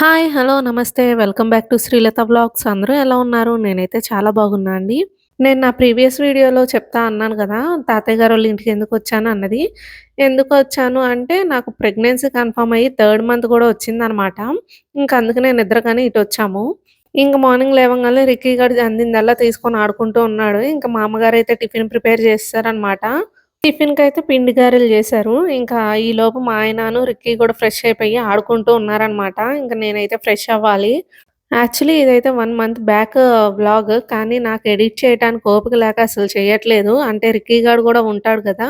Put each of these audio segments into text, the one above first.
Hi! Hello! నమస్తే. Welcome back to Srilatha blogs అందరూ ఎలా ఉన్నారు? నేనైతే చాలా బాగున్నా అండి. నేను నా ప్రీవియస్ వీడియోలో చెప్తా అన్నాను కదా తాతయ్య గారు వాళ్ళ ఇంటికి ఎందుకు వచ్చాను అన్నది. ఎందుకు వచ్చాను అంటే నాకు ప్రెగ్నెన్సీ కన్ఫర్మ్ అయ్యి థర్డ్ మంత్ కూడా వచ్చిందనమాట. ఇంక అందుకనే ఇటు వచ్చాము ఇంక మార్నింగ్ లేవంగానే రిక్కీ గారు అందిందల్లా తీసుకొని ఆడుకుంటూ ఉన్నాడు. ఇంకా మా అయితే టిఫిన్ ప్రిపేర్ టిఫిన్కి అయితే పిండి గారెలు చేశారు ఇంకా ఈ లోపు మా ఆయనను, రిక్కీ కూడా ఫ్రెష్ అయిపోయి ఆడుకుంటూ ఉన్నారనమాట. ఇంకా నేనైతే ఫ్రెష్ అవ్వాలి. యాక్చువల్లీ ఇదైతే వన్ మంత్ బ్యాక్ వ్లాగ్. కానీ నాకు ఎడిట్ చేయడానికి ఓపిక లేక అసలు చేయట్లేదు. అంటే రిక్కీ గాడు కూడా ఉంటాడు కదా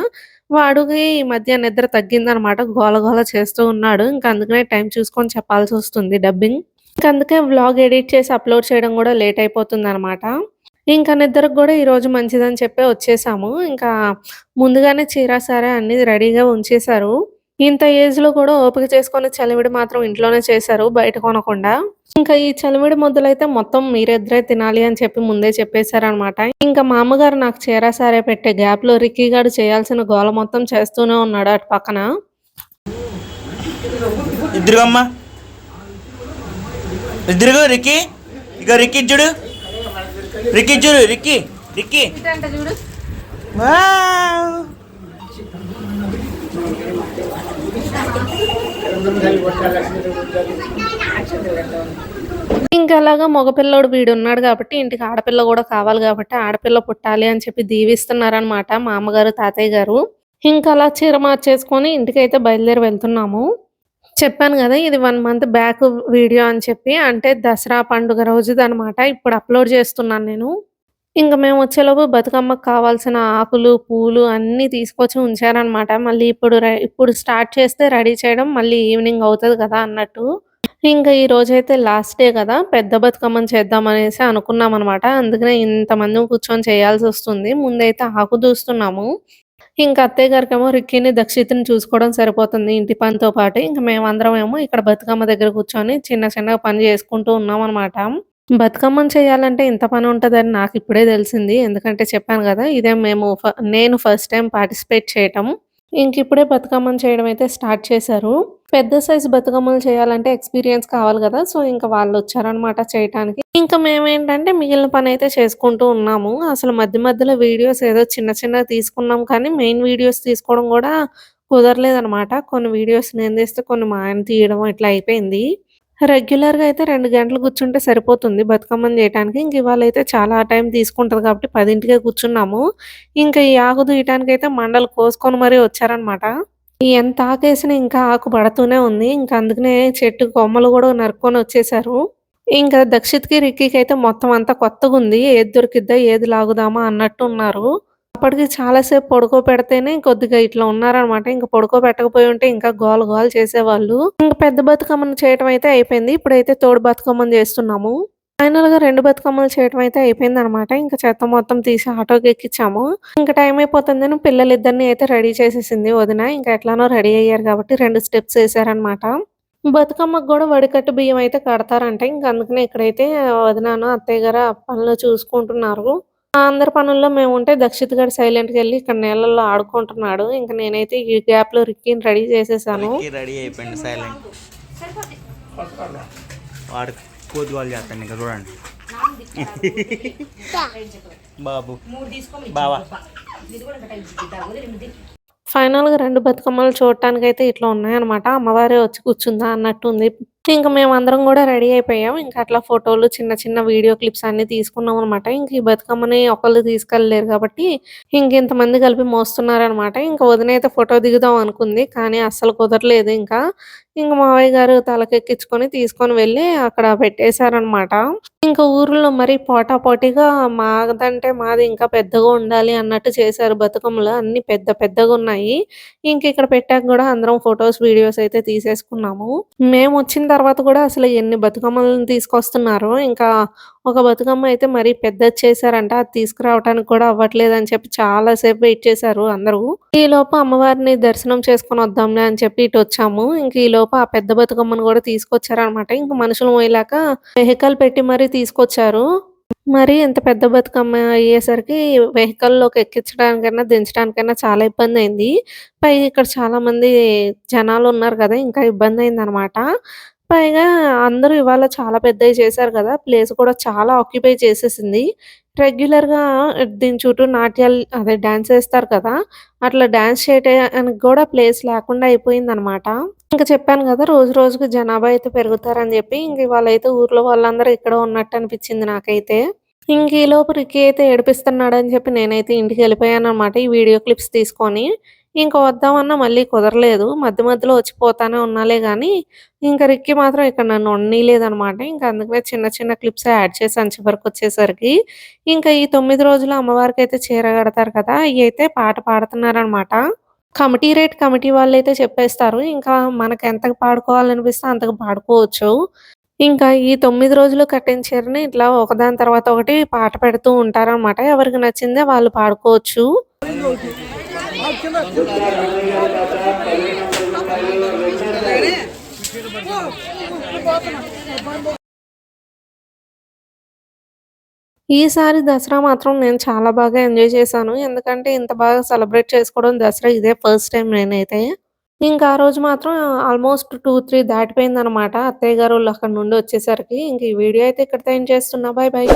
వాడుకి ఈ మధ్య నిద్ర తగ్గిందనమాట. గోల గోల చేస్తూ ఉన్నాడు. ఇంకా అందుకనే టైం చూసుకొని చెప్పాల్సి వస్తుంది డబ్బింగ్. ఇంకా అందుకే వ్లాగ్ ఎడిట్ చేసి అప్‌లోడ్ చేయడం కూడా లేట్ అయిపోతుంది అనమాట ఇంకా నిద్రకు గూడా ఈరోజు మంచిదని చెప్పి వచ్చేసాము. ఇంకా ముందుగానే చీర, సారే అన్ని రెడీగా ఉంచేశారు. ఇంత ఏజ్‌లో కూడా ఓపిక చేసుకొని చలివిడి మాత్రం ఇంట్లోనే చేశారు బయట కొనకుండా. ఇంకా ఈ చలివిడి ముద్దలైతే మొత్తం మీరిద్దరే తినాలి అని చెప్పి ముందే చెప్పేసారనమాట. ఇంకా మా అమ్మగారు నాకు చీరా సారే పెట్టే గ్యాప్‌లో రిక్కీగాడు చేయాల్సిన గోల మొత్తం చేస్తూనే ఉన్నాడు అటు పక్కన. ఇద్దరుగమ్మా ఇద్దరుగో రిక్కీ ఇక రిక్కీ చూడు రిక్కీ చూడు రిక్కీ రిక్కీ వావ్. ఇంక అలాగా మగపిల్లోడు వీడున్నాడు గాబట్టి ఇంటికి ఆడపిల్ల గూడా కావాలి గాబట్టి ఆడపిల్ల పుట్టాలి అని చెప్పి దీవిస్తున్నారనమాట మా అమ్మగారు, తాతయ్య గారు. ఇంక అలా చీర మార్చేసుకొని ఇంటికైతే బయలుదేరి వెళ్తున్నాము. చెప్పాను కదా ఇది వన్ మంత్ బ్యాక్ వీడియో అని చెప్పి. అంటే దసరా పండుగ రోజుదనమాట. ఇప్పుడు అప్‌లోడ్ చేస్తున్నాను నేను. ఇంకా మేము వచ్చేలోపు బతుకమ్మకు కావాల్సిన ఆకులు, పూలు అన్నీ తీసుకొచ్చి ఉంచారనమాట. మళ్ళీ ఇప్పుడు ఇప్పుడు స్టార్ట్ చేస్తే రెడీ చేయడం మళ్ళీ ఈవినింగ్ అవుతుంది కదా అన్నట్టు. ఇంకా ఈ రోజు అయితే లాస్ట్ డే కదా పెద్ద బతుకమ్మని అనుకున్నాం అనమాట అందుకనే ఇంతమంది కూర్చొని చేయాల్సి వస్తుంది ముందైతే ఆకు దూస్తున్నాము. ఇంకా అత్తయ్య గారికేమో రిక్కీని, దక్షిత్‌ని చూసుకోవడం సరిపోతుంది ఇంటి పనితో పాటు. ఇంకా మేమందరం ఏమో ఇక్కడ బతుకమ్మ దగ్గర కూర్చొని చిన్న చిన్నగా పని చేసుకుంటూ ఉన్నామనమాట. బతుకమ్మను చేయాలంటే ఇంత పని ఉంటదని నాకిప్పుడే తెలిసింది. ఎందుకంటే చెప్పాను కదా ఇదే మేము ఫ నేను ఫస్ట్ టైం పార్టిసిపేట్ చేయటం. ఇంకిప్పుడే బతుకమ్మను చేయడం అయితే స్టార్ట్ చేశారు. పెద్ద సైజ్ బతుకమ్మలు చేయాలంటే ఎక్స్‌పీరియన్స్ కావాలి కదా సో, ఇంకా వాళ్ళు వచ్చారనమాట చేయటానికి. ఇంకా మేమేంటంటే మిగిలిన పని అయితే చేసుకుంటూ ఉన్నాము. అసలు మధ్య మధ్యలో వీడియోస్ ఏదో చిన్న చిన్నగా తీసుకున్నాం కానీ మెయిన్ వీడియోస్ తీసుకోవడం కూడా కుదరలేదనమాట. కొన్ని వీడియోస్ నేను తీస్తే కొన్ని మా ఆయన తీయడం ఇట్లా అయిపోయింది. రెగ్యులర్‌గా అయితే రెండు గంటలు కూర్చుంటే సరిపోతుంది బతుకమ్మని చేయటానికి. ఇంక ఇవాళైతే చాలా టైం తీసుకుంటది కాబట్టి 10కే కూర్చున్నాము. ఇంకా ఈ ఆకు అయితే మండలు కోసుకొని మరీ వచ్చారనమాట. ఎంత ఆకేసినా ఇంకా ఆకు పడుతూనే ఉంది. ఇంకా అందుకనే చెట్టు కొమ్మలు కూడా నరుక్కొని వచ్చేసారు ఇంకా దక్షిత్‌కి, అయితే మొత్తం అంతా కొత్తగుంది. ఏది దొరికిద్దా, ఏది లాగుదామా అన్నట్టు ఉన్నారు. అప్పటికి చాలా సేపు పడుకోబెడితేనే కొద్దిగా ఇట్లా ఉన్నారనమాట. ఇంకా పడుకోబెట్టకపోయి ఉంటే ఇంకా గోల గోల చేసేవాళ్ళు. ఇంకా పెద్ద బతుకమ్మను చేయటం అయితే అయిపోయింది. ఇప్పుడైతే తోడు బతుకమ్మను చేస్తున్నాము. ఫైనల్‌గా రెండు బతుకమ్మలు చేయటం అయితే అయిపోయింది అనమాట ఇంకా చెత్త మొత్తం తీసి ఆటోకి ఎక్కించాము ఇంకా టైం అయిపోతుందని పిల్లలిద్దరిని అయితే రెడీ చేసేసింది వదిన. ఇంకా ఎట్లానో రెడీ అయ్యారు కాబట్టి రెండు స్టెప్స్ వేసారనమాట బతుకమ్మకి కూడా వడికట్టు బియ్యం అయితే కడతారంట. ఇంకా అందుకనే ఇక్కడైతే వదినాను, అత్తయ్య గారు పనులు చూసుకుంటున్నారు. మా అందరి పనుల్లో మేముంటే దక్షిత్ గాడు సైలెంట్‌గెళ్ళి ఇక్కడ నీళ్ళల్లో ఆడుకుంటున్నాడు. ఇంక నేనైతే ఈ గ్యాప్‌లో రిక్కీని రెడీ చేసేసాను. రెడీ అయిపోయింది సైలెంట్ వాడు వాళ్ళు చేస్తాను ఇంకా చూడండి బాబు బావా ఫైనల్‌గా 2 బతుకమ్మలు చూడటానికైతే ఇట్లా ఉన్నాయన్నమాట. అమ్మవారే వచ్చి కూర్చుందా అన్నట్టుంది. ఇంకా మేము అందరం కూడా రెడీ అయిపోయాం. ఇంకా అట్లా ఫోటోలు, చిన్న చిన్న వీడియో క్లిప్స్ అన్ని తీసుకున్నాం అనమాట ఇంక ఈ బతుకమ్మని ఒకళ్ళు తీసుకెళ్ళలేరు కాబట్టి ఇంక ఇంతమంది కలిపి మోస్తున్నారనమాట. ఇంకా వదిన అయితే ఫోటో దిగుదాం అనుకుంది. కానీ అస్సలు కుదరలేదు ఇంకా. ఇంక మావయ్య గారు తలకెక్కించుకొని తీసుకొని వెళ్ళి అక్కడ పెట్టేశారనమాట. ఇంకా ఊర్లో మరి పోటా పోటీగా మాదంటే మాది ఇంకా పెద్దగా ఉండాలి అన్నట్టు చేశారు బతుకమ్మలు. అన్ని పెద్ద పెద్దగా ఉన్నాయి ఇంక ఇక్కడ పెట్టాక కూడా అందరం ఫోటోస్, వీడియోస్ అయితే తీసేసుకున్నాము. మేము వచ్చిన తర్వాత కూడా అసలు ఎన్ని బతుకమ్మలను తీసుకొస్తున్నారో. ఇంకా ఒక బతుకమ్మ అయితే మరీ పెద్దది చేశారంట. అది తీసుకురావటానికి కూడా అవ్వట్లేదు అని చెప్పి చాలాసేపు వెయిట్ చేశారు అందరూ. ఈలోపు అమ్మవారిని దర్శనం చేసుకొని వద్దాంలే అని చెప్పి ఇటు వచ్చాము ఇంక ఈలోపు ఆ పెద్ద బతుకమ్మను కూడా తీసుకొచ్చారనమాట. ఇంక మనుషులు పోయేలాక వెహికల్ పెట్టి మరీ తీసుకొచ్చారు. మరి ఇంత పెద్ద బతుకమ్మ అయ్యేసరికి వెహికల్‌లోకి ఎక్కించడానికైనా, దించడానికైనా చాలా ఇబ్బంది అయింది పైగా ఇక్కడ చాలామంది జనాలున్నారు కదా ఇంకా ఇబ్బంది అయిందన్నమాట పైగా అందరూ ఇవాళ చాలా పెద్దవి చేశారు కదా! ప్లేస్ కూడా చాలా ఆక్యుపై చేసేసింది. రెగ్యులర్‌గా దీని చుట్టూ నాట్యాలు అదే డాన్స్ వేస్తారు కదా! అట్లా డాన్స్ చేయడానికి కూడా ప్లేస్ లేకుండా అయిపోయింది అనమాట ఇంకా చెప్పాను కదా రోజు రోజుకి జనాభా అయితే పెరుగుతారని చెప్పి ఇంక ఇవాళైతే ఊర్లో వాళ్ళందరూ ఇక్కడ ఉన్నట్టు అనిపించింది నాకైతే. ఇంక ఈలోపు రిక్కీ అయితే ఏడిపిస్తున్నాడని చెప్పి నేనైతే అనమాట ఈ వీడియో క్లిప్స్ తీసుకొని. ఇంక వద్దామన్నా మళ్ళీ కుదరలేదు. మధ్య మధ్యలో వచ్చి పోతానే ఉన్నాలే కానీ ఇంకా రిక్కి మాత్రం ఇక్కడ నన్ను ఉండలేదనమాట ఇంకా అందుకనే చిన్న చిన్న క్లిప్స్ యాడ్ చేశాను చివరికొచ్చేసరికి. ఇంకా ఈ తొమ్మిది రోజులు అమ్మవారికి చీర కడతారు కదా! అయితే పాట పాడుతున్నారనమాట. కమిటీ రేట్ కమిటీ వాళ్ళు అయితే చెప్పేస్తారు. ఇంకా మనకెంతకు పాడుకోవాలనిపిస్తే అంతకు పాడుకోవచ్చు. ఇంకా ఈ తొమ్మిది రోజులు కట్టిన చీరని ఇట్లా ఒకదాని తర్వాత ఒకటి పాట పెడుతూ ఉంటారనమాట. ఎవరికి నచ్చిందే వాళ్ళు పాడుకోవచ్చు. ఈసారి దసరా మాత్రం నేను చాలా బాగా ఎంజాయ్ చేశాను. ఎందుకంటే ఇంత బాగా సెలబ్రేట్ చేసుకోవడం దసరా ఇదే ఫస్ట్ టైం నేనైతే. ఇంకా ఆ రోజు మాత్రం ఆల్మోస్ట్ టూ త్రీ దాటిపోయింది అనమాట అత్తయ్య గారు వాళ్ళు అక్కడ నుండి వచ్చేసరికి. ఇంక ఈ వీడియో అయితే ఇక్కడితో ఏం చేస్తున్నా. Bye bye.